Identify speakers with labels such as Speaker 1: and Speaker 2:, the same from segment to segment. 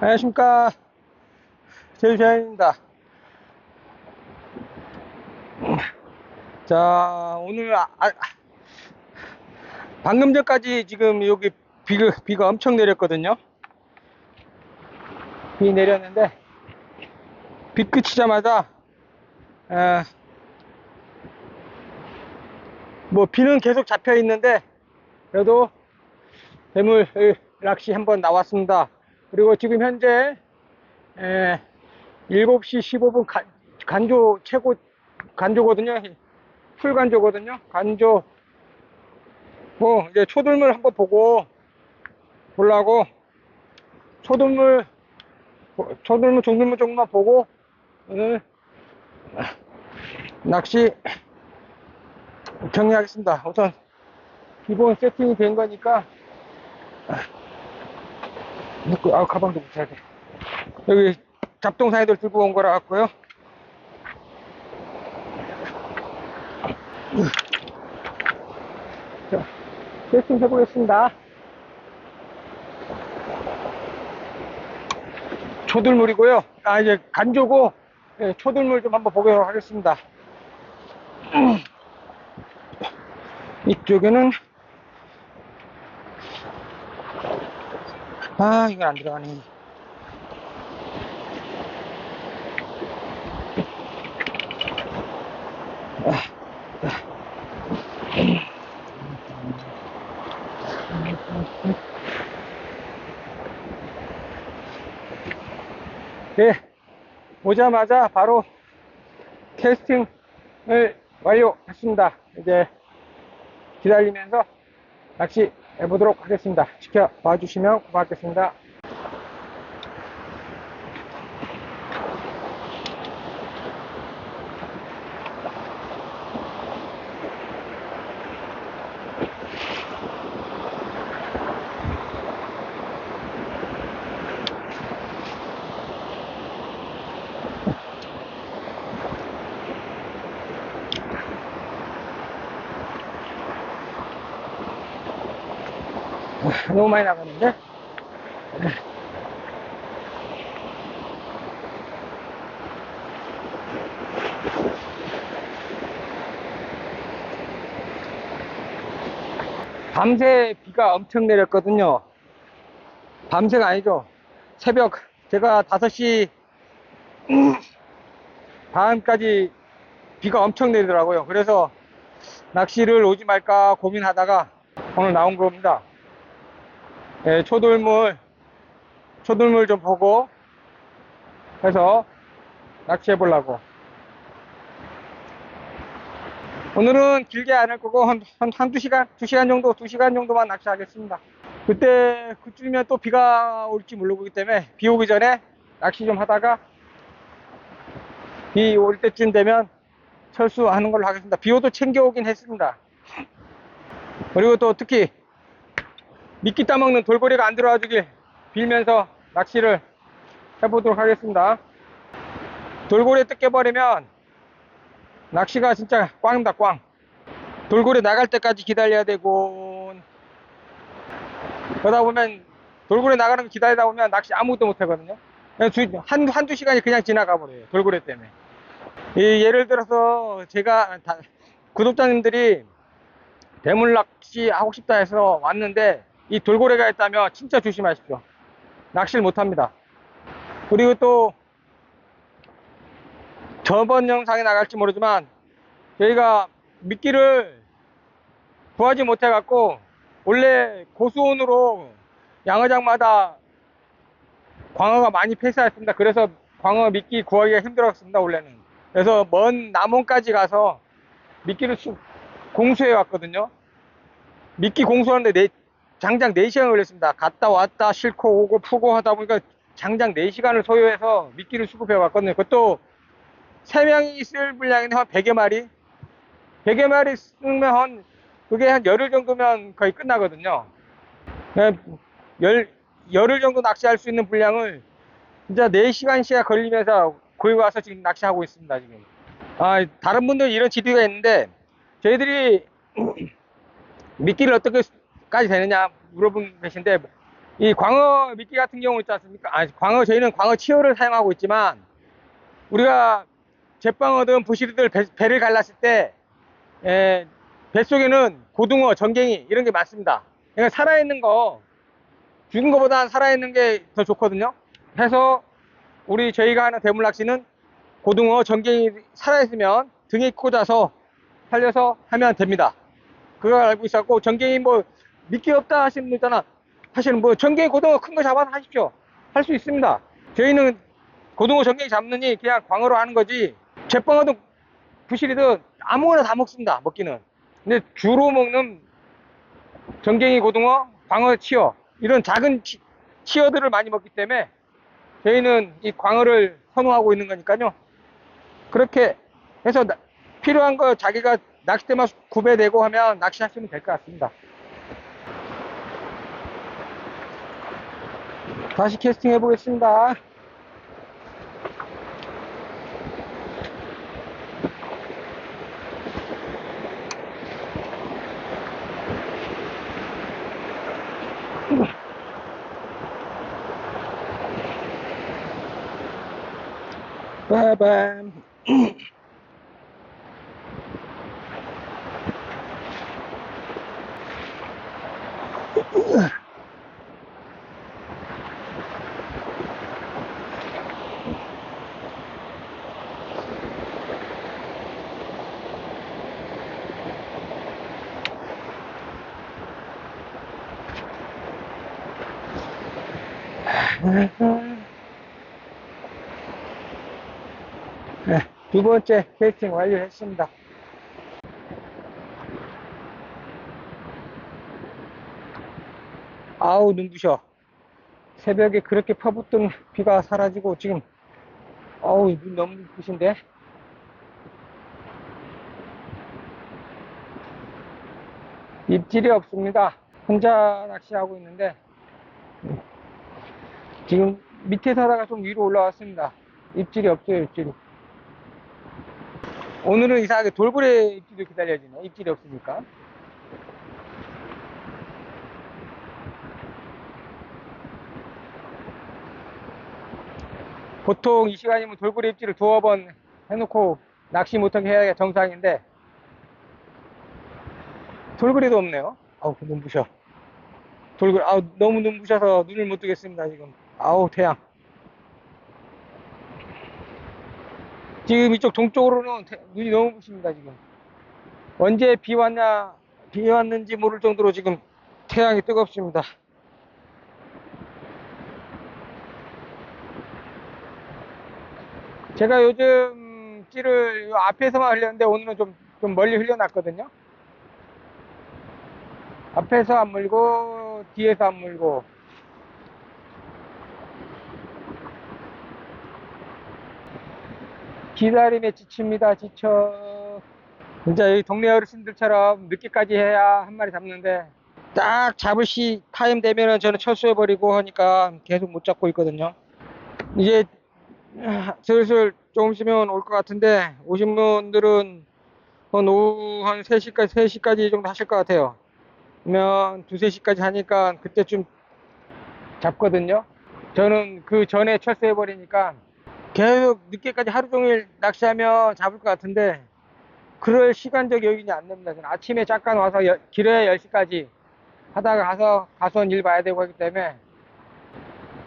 Speaker 1: 안녕하십니까. 제주시장입니다. 자, 오늘, 아, 아, 방금 전까지 지금 여기 비가, 비가 엄청 내렸거든요. 비 내렸는데, 비 그치자마자, 아, 뭐 비는 계속 잡혀 있는데, 그래도 대물 낚시 한번 나왔습니다. 그리고 지금 현재 에, 7시 15분 간, 간조 최고 간조거든요. 풀 간조거든요. 간조 뭐 이제 초들물 한번 보고 보려고 초들물 초들물 중들물 조금만 보고 오늘 낚시 정리하겠습니다. 우선 기본 세팅이 된 거니까 그, 아, 가방도 붙여야 돼. 여기 잡동사니들 들고 온 거라 갖고요. 자, 세팅 해보겠습니다. 초들물이고요. 아, 이제 간조고, 예, 초들물 좀 한번 보도록 하겠습니다. 이쪽에는 아, 이건 안 들어가네. 네, 오자마자 바로 캐스팅을 완료했습니다. 이제 기다리면서 낚시 해보도록 하겠습니다. 지켜봐 주시면 고맙겠습니다. 너무 많이 나가는데? 밤새 비가 엄청 내렸거든요. 밤새가 아니죠. 새벽, 제가 5시 반까지 비가 엄청 내리더라고요. 그래서 낚시를 오지 말까 고민하다가 오늘 나온 겁니다. 예, 초돌물, 초돌물 좀 보고 해서 낚시해 보려고. 오늘은 길게 안 할 거고, 한, 한, 한두 시간, 두 시간 정도, 두 시간 정도만 낚시하겠습니다. 그때, 그쯤이면 또 비가 올지 모르기 때문에, 비 오기 전에 낚시 좀 하다가, 비 올 때쯤 되면 철수하는 걸로 하겠습니다. 비 오도 챙겨오긴 했습니다. 그리고 또 특히, 미끼 따먹는 돌고래가 안 들어와 주길 빌면서 낚시를 해보도록 하겠습니다. 돌고래 뜯겨버리면 낚시가 진짜 꽝입니다, 꽝. 돌고래 나갈 때까지 기다려야 되고, 그러다 보면 돌고래 나가는 거 기다리다 보면 낚시 아무것도 못 하거든요. 한, 한두 시간이 그냥 지나가 버려요. 돌고래 때문에. 이 예를 들어서 제가 다- 구독자님들이 대물 낚시 하고 싶다 해서 왔는데 이 돌고래가 있다면 진짜 조심하십시오. 낚시를 못 합니다. 그리고 또 저번 영상에 나갈지 모르지만 저희가 미끼를 구하지 못해 갖고 원래 고수온으로 양어장마다 광어가 많이 폐사했습니다. 그래서 광어 미끼 구하기가 힘들었습니다. 원래는. 그래서 먼 남원까지 가서 미끼를 수- 공수해 왔거든요. 미끼 공수하는데 네, 장장 4시간 걸렸습니다. 갔다 왔다 싣고 오고 푸고 하다 보니까 장장 4시간을 소요해서 미끼를 수급해 왔거든요. 그것도 3명이 있을 분량인데 한 100여 마리? 100여 마리 쓰면 한, 그게 한 열흘 정도면 거의 끝나거든요. 그냥 열, 열흘 정도 낚시할 수 있는 분량을 진짜 4시간씩 걸리면서 거기 와서 지금 낚시하고 있습니다, 지금. 아, 다른 분들 이런 지도가 있는데, 저희들이 미끼를 어떻게 까지 되느냐 물어본 계신데 이 광어 미끼 같은 경우 있지 않습니까? 아, 광어, 저희는 광어 치어를 사용하고 있지만, 우리가 제빵어든 부시리들 배, 배를 갈랐을 때, 에, 뱃속에는 고등어, 전갱이, 이런 게 많습니다. 그러니까 살아있는 거, 죽은 거보다 살아있는 게 더 좋거든요. 해서, 우리 저희가 하는 대물 낚시는 고등어, 전갱이 살아있으면 등에 꽂아서 살려서 하면 됩니다. 그걸 알고 있었고, 전갱이 뭐, 미끼 없다 하시는 분 있잖아. 사실은 뭐, 전갱이, 고등어 큰 거 잡아서 하십시오. 할 수 있습니다. 저희는 고등어, 전갱이 잡느니 그냥 광어로 하는 거지, 제빵어든 부실이든 아무거나 다 먹습니다. 먹기는. 근데 주로 먹는 전갱이, 고등어, 광어, 치어, 이런 작은 치, 치어들을 많이 먹기 때문에 저희는 이 광어를 선호하고 있는 거니까요. 그렇게 해서 나- 필요한 거 자기가 낚싯대만 구매되고 하면 낚시하시면 될 것 같습니다. 다시 캐스팅 해보겠습니다. 빠밤. 네, 두 번째 캐스팅 완료했습니다. 아우 눈부셔. 새벽에 그렇게 퍼붓던 비가 사라지고 지금 아우 눈 너무 눈부신데. 입질이 없습니다. 혼자 낚시하고 있는데 지금 밑에 사다가 좀 위로 올라왔습니다. 입질이 없어요, 입질이. 오늘은 이상하게 돌고래 입질이 기다려지네. 입질이 없으니까. 보통 이 시간이면 돌고래 입질을 두어 번 해놓고 낚시 못하게 해야 정상인데 돌고래도 없네요. 아우 눈부셔. 돌고래 아우 너무 눈부셔서 눈을 못 뜨겠습니다 지금. 아우 태양. 지금 이쪽 동쪽으로는 태- 눈이 너무 부십니다 지금. 언제 비 왔냐 비 왔는지 모를 정도로 지금 태양이 뜨겁습니다. 제가 요즘 찌를 요 앞에서만 흘렸는데 오늘은 좀, 좀 멀리 흘려놨거든요. 앞에서 안 물고 뒤에서 안 물고 기다림에 지칩니다 지쳐. 진짜 여기 동네 어르신들처럼 늦게까지 해야 한 마리 잡는데 딱 잡을 시 타임 되면은 저는 철수해버리고 하니까 계속 못 잡고 있거든요. 이제 아, 슬슬 조금 있으면 올 것 같은데 오신 분들은 한 오후 한 3시까지 3시까지 정도 하실 것 같아요. 그러면 2, 3시까지 하니까 그때쯤 잡거든요. 저는 그 전에 철수해버리니까 계속 늦게까지 하루 종일 낚시하면 잡을 것 같은데 그럴 시간적 여유는 안 됩니다. 아침에 잠깐 와서 여- 길어야 10시까지 하다가 가서 가수원 일 봐야 되고 하기 때문에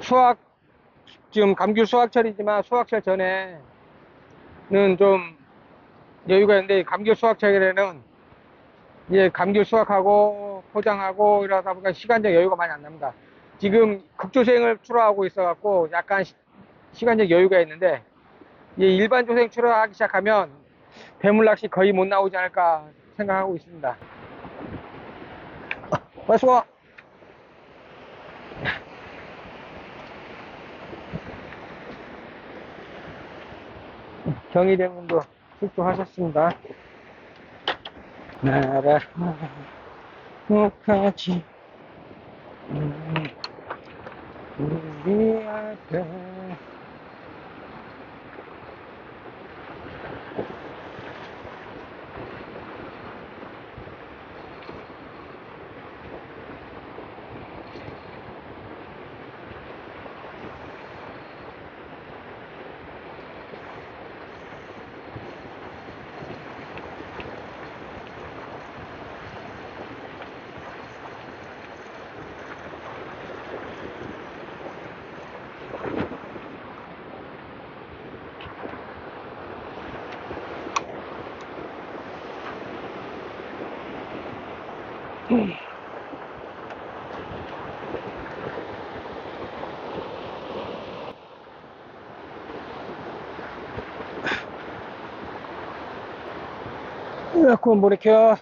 Speaker 1: 수학 지금 감귤 수학철이지만 수학철 전에는 좀 여유가 있는데 감귤 수학철에는 이제 감귤 수확하고 포장하고 이러다 보니까 시간적 여유가 많이 안 납니다. 지금 극조생을 출하하고 있어갖고 약간 시, 시간적 여유가 있는데 일반 조생 출하하기 시작하면 배물 낚시 거의 못 나오지 않을까 생각하고 있습니다. 어, 수고. 경희대문도 출조하셨습니다. 나라 목하지 음, 우리 앞에 못 켜.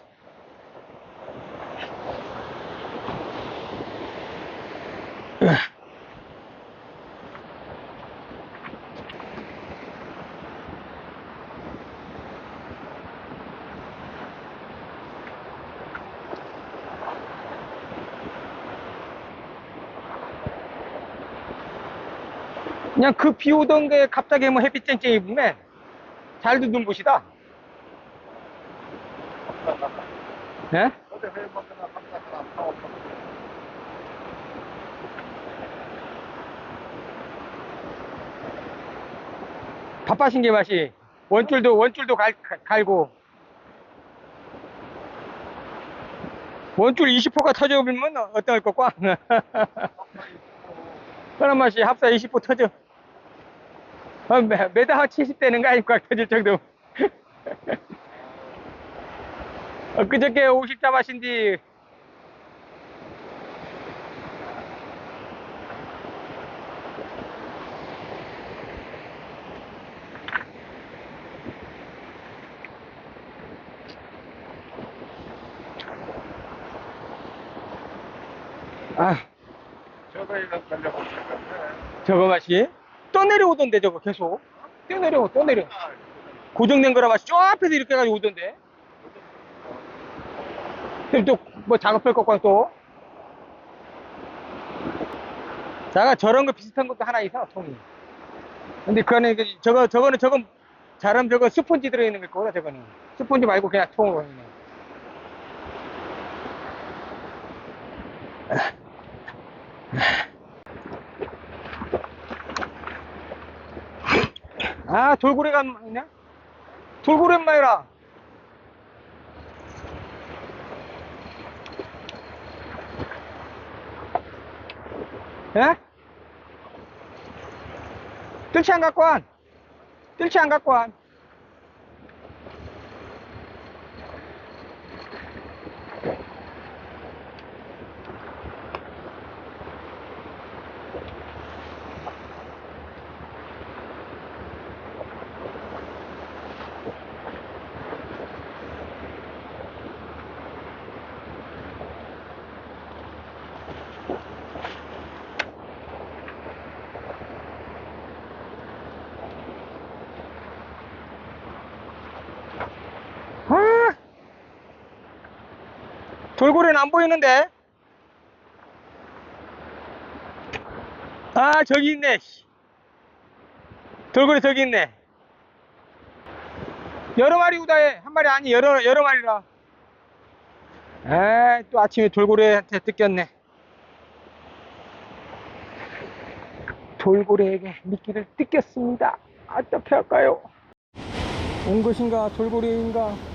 Speaker 1: 그냥 그 비 오던 게 갑자기 뭐 햇빛 쨍쨍이 보면 잘도 눈부시다. 예? 바빠신 게 맛이. 원줄도 원줄도 갈, 갈- 갈고. 원줄 20호가 터져버리면 어떨 것과? 그런 맛이 합사 20호 터져. 어, 매- 매달 한 70대는 거 아닐까 터질 정도 어, 그저께 50 잡아신 뒤. 아,
Speaker 2: 저거 이거
Speaker 1: 맛이? 또 내려오던데 저거 계속? 또 내려오 또 내려. 고정된 거라 맛이 저 앞에서 이렇게 가지고 오던데 또 뭐 작업할 것과 또. 자가 저런 거 비슷한 것도 하나 있어 통이. 근데 그 안에 그 저거 저거는 저건 잘하면 저거 스펀지 들어있는 걸 거다 저거는. 스펀지 말고 그냥 통으로 있는 아 돌고래가 있네 돌고래 마이라 예? 뜰치 안 갖고 와 뜰치 안 갖고 와 아, 돌고래는 안 보이는데? 아, 저기 있네. 씨. 돌고래 저기 있네. 여러 마리 우다해. 한 마리 아니, 여러, 여러 마리라. 에이, 또 아침에 돌고래한테 뜯겼네. 돌고래에게 미끼를 뜯겼습니다. 어떻게 할까요? 온 것인가, 돌고래인가?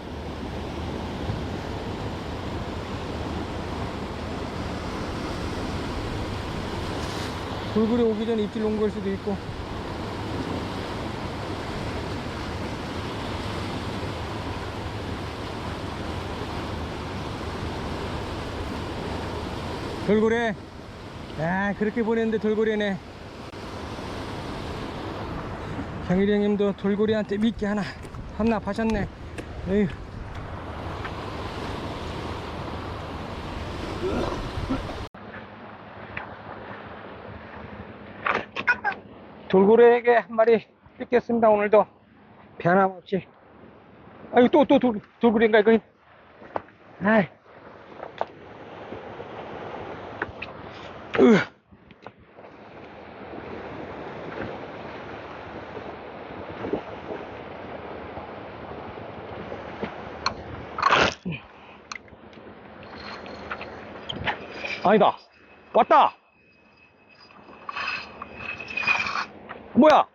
Speaker 1: 돌고래 오기 전에 입질 온걸 수도 있고. 돌고래. 야, 그렇게 보냈는데 돌고래네. 경일이 형님도 돌고래한테 미끼 하나 한납하셨네. 에휴. 돌고래에게 한 마리 뜯겼습니다. 오늘도 변함없이. 아유 또 또 돌, 돌고래인가 이거. 아이. 으. 아니다. 왔다. 뭐야?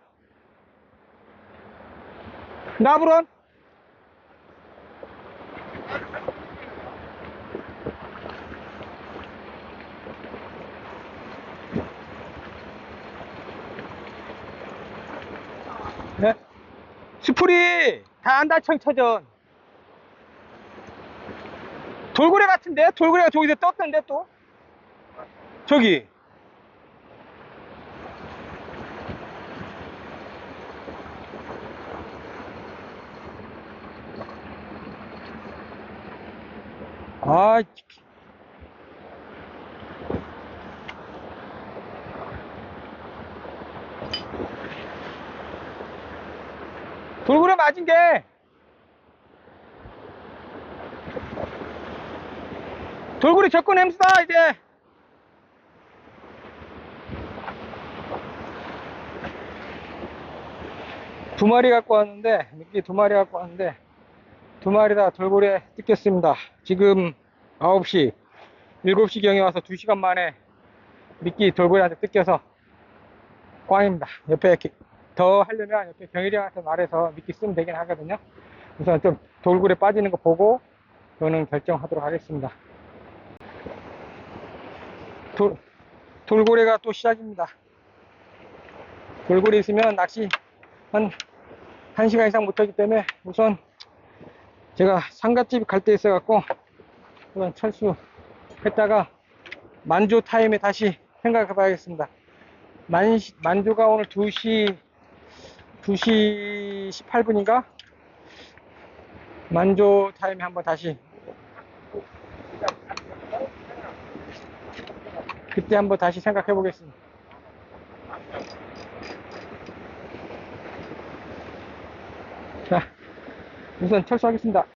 Speaker 1: 나부런? 네? 스프리 다 안다 청 처전 돌고래 같은데? 돌고래가 저기서 떴던데 또? 저기. 아, 돌고래 맞은 게. 돌고래 접근 햄스다 이제. 두 마리 갖고 왔는데 미끼 두 마리 갖고 왔는데 두 마리 다 돌고래 뜯겼습니다. 지금 9시 7시 경에 와서 2시간 만에 미끼 돌고래한테 뜯겨서 꽝입니다. 옆에 더 하려면 옆에 경일이한테 말해서 미끼 쓰면 되긴 하거든요. 우선 좀 돌고래 빠지는 거 보고 저는 결정하도록 하겠습니다. 돌, 돌고래가 또 시작입니다. 돌고래 있으면 낚시 한 1시간 이상 못하기 때문에 우선 제가 상가집 갈 때 있어갖고 우선 철수했다가 만조 타임에 다시 생각해 봐야겠습니다. 만, 만조가 오늘 2시, 2시 18분인가? 만조 타임에 한번 다시 그때 한번 다시 생각해 보겠습니다. 자, 우선 철수하겠습니다.